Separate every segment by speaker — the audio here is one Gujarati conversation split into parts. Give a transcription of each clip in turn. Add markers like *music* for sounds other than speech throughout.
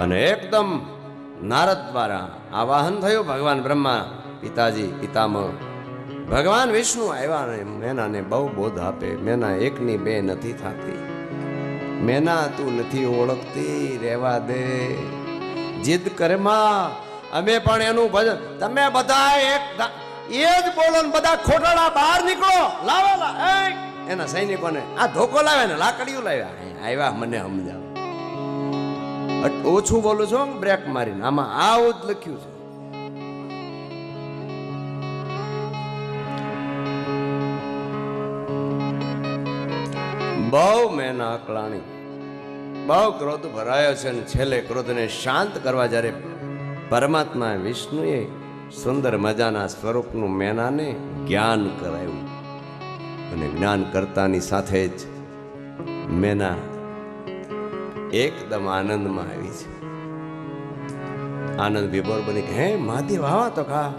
Speaker 1: અને એકદમ નારદ દ્વારા આવાહન થયું, ભગવાન બ્રહ્મા, પિતાજી, પિતામહ. ભગવાન વિષ્ણુ આવ્યા ને મેનાને બહુ બોધ આપે. મેના એકની બે નથી થતી. મેના તું નથી ઓળખતી, રહેવા દે. જીદ કરમાં અમે પણ એનું ભજન તમે બધા એક એ જ બોલો ને બધા ખોટાડા બહાર નીકળો. લાવો એના સૈનિકોને આ ધોકો લાવ્યા ને લાકડીઓ લાવ્યા. આવ્યા મને સમજાવ ઓછું બોલું છું બ્રેક મારીને. આમાં આવું જ લખ્યું છે. બહુ મેના અકળાણી બહુ ક્રોધ ભરાયો છે અને છેલ્લે ક્રોધને શાંત કરવા જ્યારે પરમાત્મા વિષ્ણુએ સુંદર મજાના સ્વરૂપનું મેનાને જ્ઞાન કરાયું અને જ્ઞાન કરતાની સાથે જ મેના એકદમ આનંદમાં આવી છે. આનંદ વિભોર બની કે, હે મહાદેવ, આવા તો ખા.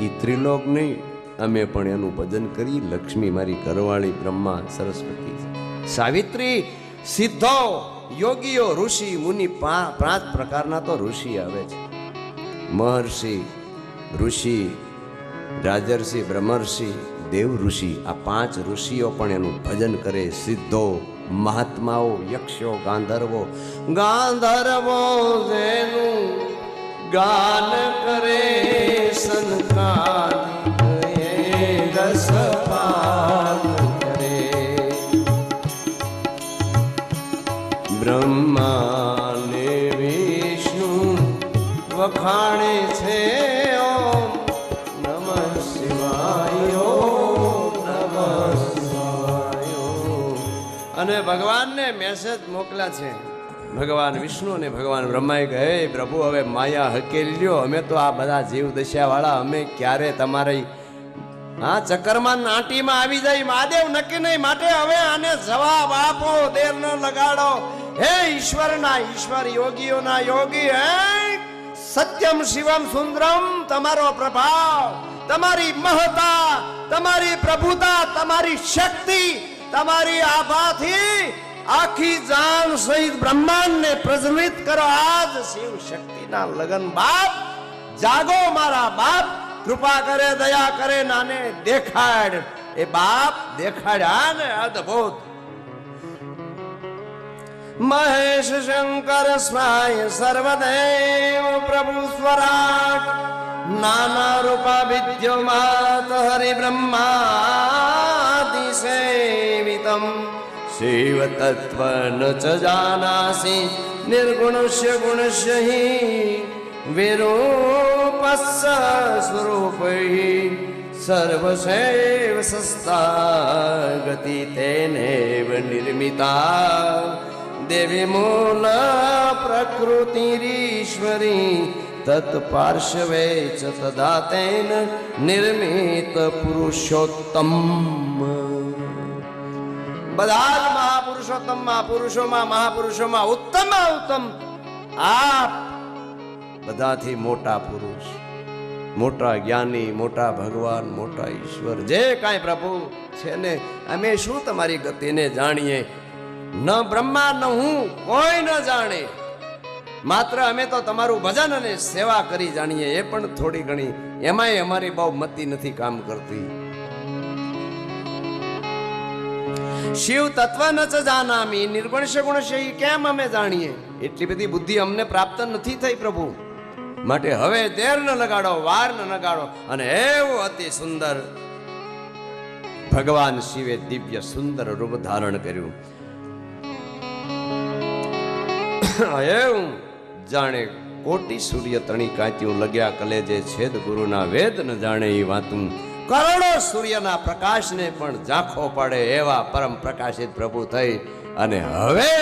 Speaker 1: ઈ ત્રિલોક નહીં, અમે પણ એનું ભજન કરી લક્ષ્મી મારી ઘરવાળી બ્રહ્મા સરસ્વતી સાવિત્રી, સિદ્ધો, યોગીઓ, ઋષિ, મુનિ પાંચ પ્રકારના તો ઋષિ આવે છે. મહર્ષિ, ઋષિ, રાજર્ષિ, બ્રહ્મર્ષિ દેવ ઋષિ આ પાંચ ઋષિઓ પણ એનું ભજન કરે, સિદ્ધો મહાત્માઓ યક્ષો ગાંધર્વો ગાંધર્વો જેનું ગાન કરે સંકાન રસપાન કરે. બ્રહ્માને વખાણે અને ભગવાનને મેસેજ મોકલ્યા છે. ભગવાન વિષ્ણુ અને ભગવાન બ્રહ્માએ કહે, પ્રભુ, હવે માયા હકેલી લ્યો. અમે તો આ બધા જીવ દશાવાળા અમે ક્યારે તમારી હા ચક્કરમાં નાટીમાં આવી જાય. મહાદેવ, નક્કી નહીં. માટે હવે આને જવાબ આપો. દેર ન લગાડો. હે ઈશ્વરના, ઈશ્વર યોગીઓના યોગી, હે? સત્યમ શિવમ સુંદરમ તમારો પ્રભાવ. તમારી મહતા, તમારી પ્રભુતા, તમારી શક્તિ તમારી આભાથી આખી જાન સહિત બ્રહ્માંડને પ્રજ્વલિત કરો આજ શિવ શક્તિના લગન બાપ જાગો મારા બાપ કૃપા કરે દયા કરે નાને દેખાડ એ બાપ દેખાડ્યા ને અદભુત મહેશ શંકર સ્વાય સર્વદેવ પ્રભુ સ્વરાટ નાના રૂપા વિદ્યો માત હરિ બ્રહ્માદિ एकम शिवतत्व न च जानासि निर्गुणस्य गुणस्य हि विरूपस्य स्वरूपैः सर्वशैव सस्ता गति तेनैव निर्मिता। देवी मूला प्रकृतिरीश्वरी तत्पार्श्वे च तदा तेन निर्मितपुरुषोत्तमम् બધા જ મહાપુરુષોત્તમ મહાપુરુષોમાં મહાપુરુષોમાં ઉત્તમ ઉત્તમ. આપ બધાથી મોટા પુરુષ, મોટા જ્ઞાની, મોટા ભગવાન, મોટા ઈશ્વર, જે કાંઈ પ્રભુ છે ને, અમે શું તમારી ગતિને જાણીએ? ન બ્રહ્મા, ન હું, કોઈ ન જાણે. માત્ર અમે તો તમારું ભજન અને સેવા કરી જાણીએ, એ પણ થોડી ઘણી, એમાંય અમારી બહુ મતી નથી કામ કરતી. શિવ તત્વ ન જાનામી, નિર્ગુણ છે ગુણ છે ઈ કેમ અમે જાણીએ? એટલી બધી બુદ્ધિ અમને પ્રાપ્ત નથી થઈ પ્રભુ. માટે હવે દેર ન લગાડો, વાર ન લગાડો, અને એવો અતિ સુંદર ભગવાન શિવે દિવ્ય સુંદર રૂપ ધારણ કર્યું. *coughs* એવું જાણે કોટી સૂર્ય તણી કાંત્યું લગ્યા કલે જે છેદ ગુરુના વેદ ન જાણે એ વાતું. કરોડો સૂર્યના પ્રકાશને પણ ઝાંખો પડે એવા પરમ પ્રકાશિત પ્રભુ થઈ અને હવે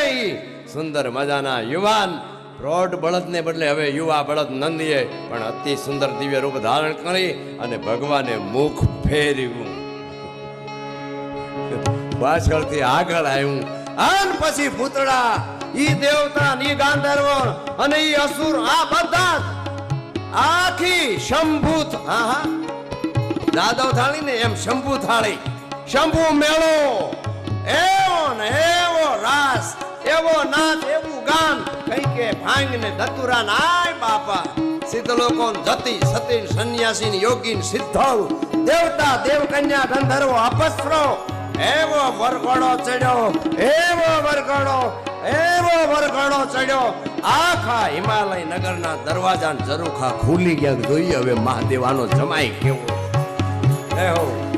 Speaker 1: સુંદર મજાના યુવાન પ્રોઢ બળદને બદલે હવે યુવા બળદ નંદીએ પણ અતિ સુંદર દિવ્ય રૂપ ધારણ કરી અને ભગવાને મુખ ફેર્યું પાછળથી આગળ આવ્યું. આન પછી પૂતળા, ઈ દેવતા, ઈ ગાંધર્વ અને ઈ અસુર, આ બધા આખી શંભૂત હા દાદવ થાળી ને એમ શંભુ થાળી. શંભુ મેળો. એવો ને એવો રાસ, એવો નાચ એવું ગાન. કઈ કે ભાંગ ને ધતુરા નાય બાપા. સિદ્ધ લોકો જતી, સતી સંન્યાસી યોગી સિદ્ધવ. દેવતા, દેવકન્યા, ગંધર્વો અપસ્રો એવો વરઘોડો ચડ્યો, એવો વરઘોડો એવો વરઘોડો ચડ્યો. આખા હિમાલય નગરના દરવાજા જરૂખા ખુલી ગયા જોઈએ હવે મહાદેવાનો જમાઈ કેવો હે હો